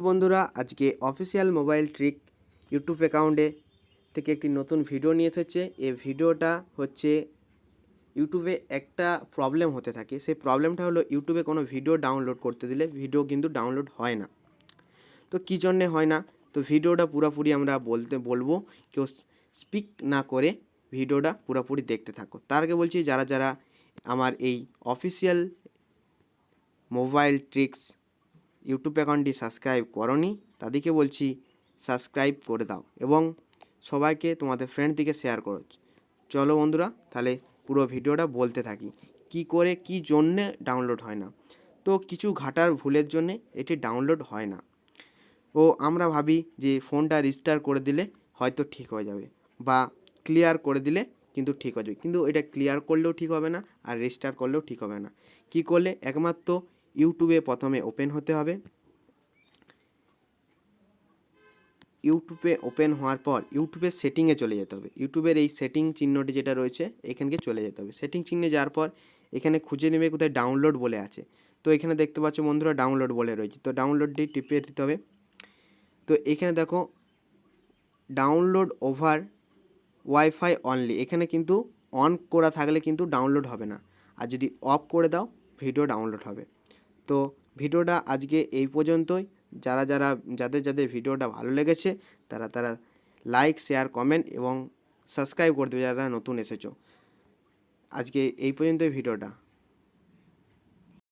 বন্ধুরা, আজকে official mobile trick YouTube অ্যাকাউন্টে থেকে একটি নতুন ভিডিও নিয়ে এসেছে। এই ভিডিওটা হচ্ছে ইউটিউবে একটা প্রবলেম হতে থাকে। সেই প্রবলেমটা হলো ইউটিউবে কোনো ভিডিও ডাউনলোড করতে দিলে ভিডিও কিন্তু ডাউনলোড হয় না। তো কী জন্যে হয় না? তো ভিডিওটা পুরোপুরি আমরা বলতে, বলব, কেউ স্পিক না করে ভিডিওটা পুরোপুরি দেখতে থাকো। তার আগে বলছি, যারা যারা আমার এই অফিসিয়াল মোবাইল ট্রিক্স ইউটিউব অ্যাকাউন্টটি সাবস্ক্রাইব করনি, তাদেরকে বলছি সাবস্ক্রাইব করে দাও এবং সবাইকে তোমাদের ফ্রেন্ড দিকে শেয়ার করো। চলো বন্ধুরা, তাহলে পুরো ভিডিওটা বলতে থাকি। কি করে, কি জন্যে ডাউনলোড হয় না? তো কিছু ঘাটার ভুলের জন্যে এটি ডাউনলোড হয় না। ও আমরা ভাবি যে ফোনটা রিস্টার করে দিলে হয়তো ঠিক হয়ে যাবে বা ক্লিয়ার করে দিলে কিন্তু ঠিক হয়ে যাবে। কিন্তু এটা ক্লিয়ার করলেও ঠিক হবে না আর রিস্টার করলেও ঠিক হবে না। কি করলে? একমাত্র ইউটিউবে প্রথমে ওপেন হতে হবে। ইউটিউবে ওপেন হওয়ার পর ইউটিউবের সেটিংয়ে চলে যেতে হবে। ইউটিউবের এই সেটিং চিহ্নটি যেটা রয়েছে, এখানকে চলে যেতে হবে। সেটিং চিহ্নে যাওয়ার পর এখানে খুঁজে নেবে কোথায় ডাউনলোড বলে আছে। তো এখানে দেখতে পাচ্ছ বন্ধুরা ডাউনলোড বলে রয়েছে। তো ডাউনলোডটি টিপে দিতে হবে। তো এখানে দেখো, ডাউনলোড ওভার ওয়াইফাই অনলি। এখানে কিন্তু অন করা থাকলে কিন্তু ডাউনলোড হবে না। আর যদি অফ করে দাও, ভিডিও ডাউনলোড হবে। তো ভিডিওটা আজকে এই পর্যন্তই। যারা যারা, যাদের যাদের ভিডিওটা ভালো লেগেছে, তারা তারা লাইক শেয়ার কমেন্ট এবং সাবস্ক্রাইব করে দেবে যারা নতুন এসেছ। আজকে এই পর্যন্তই ভিডিওটা।